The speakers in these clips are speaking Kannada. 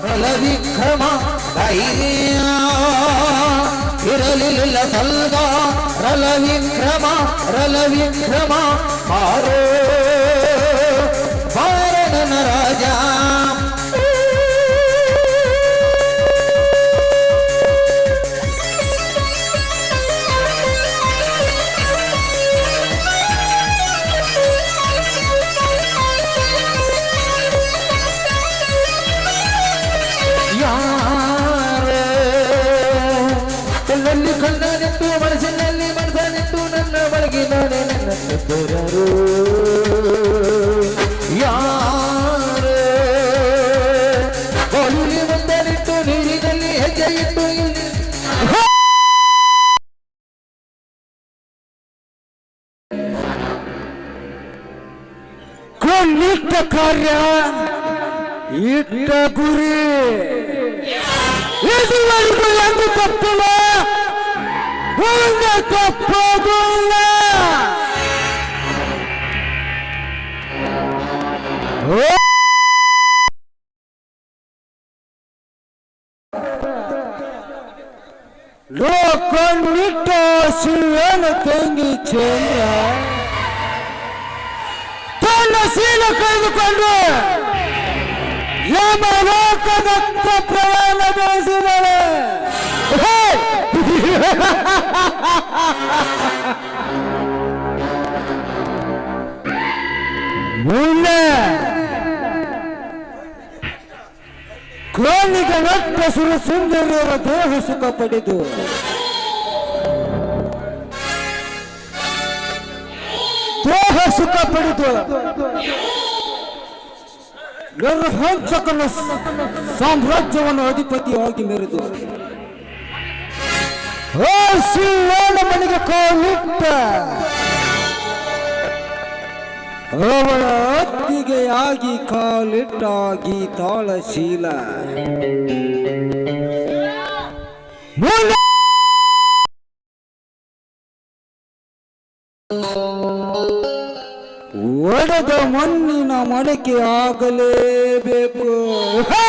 ರಲವಿಕ್ರಮ ಧೈರ್ಯ ಇರಲಿಲ್ಲ ಸಲ್ಗ ರಲವಿಕ್ರಮ ರಲವಿಕ್ರಮ ಮಾರೋ ಕಣ್ಣನಿಟ್ಟು ಮನಸ್ಸಿನಲ್ಲಿ ಮನಸ್ಸನಿಟ್ಟು ನನ್ನ ಒಳಗಿದ್ದಾನೆ ನನ್ನ ಸುತ್ತರರು ಯಾರೇ ಗೋಲಿ ನಿಂತು ನೀರಿನಲ್ಲಿ ಹೆಜ್ಜೆ ಇಟ್ಟು ಇಲ್ಲಿ ಕಾರ್ಯ ಇಟ್ಟ ಗುರಿ. ಇದುವರೆಗೂ ಎಂದು ತಪ್ಪಿಲ್ಲ ಮುಂದೆ ತಪ್ಪೋದು ಇಲ್ಲ ಓ! ಲೋಕನಿಟ್ಟ ಶಿವನ ತಂಗಿ ಚಂದ್ರ ತನ್ನ ಮುಂದೆ. ಕೋನಿಗ ನಟ್ಟ ಸುರ ಸುಂದರಿಯರ ದೇಹ ಸುಖ ಪಡೆದು. ದೇಹ ಸುಖ ಪಡೆದು. ನಿರ್ಹಂಸಕನ ಸಾಮ್ರಾಜ್ಯವನ್ನು ಅಧಿಪತಿಯಾಗಿ ಮೆರೆದು. ಮನೆಗೆ ಕಾಲಿಟ್ಟ. ಅವಳ ಅತ್ತಿಗೆಯಾಗಿ ಕಾಲಿಟ್ಟಾಗಿ ತಾಳಶೀಲ. ಒಡೆದ ಮಣ್ಣಿನ ಮಡಕೆ ಆಗಲೇಬೇಕು. ಹೇ!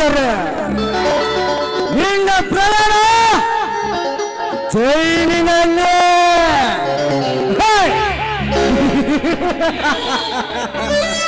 ಶ್ವೇ- ನಿನ್ನ ಪ್ರಯಾಣ ಜೈಲಿನಲ್ಲಿ ಹೇ!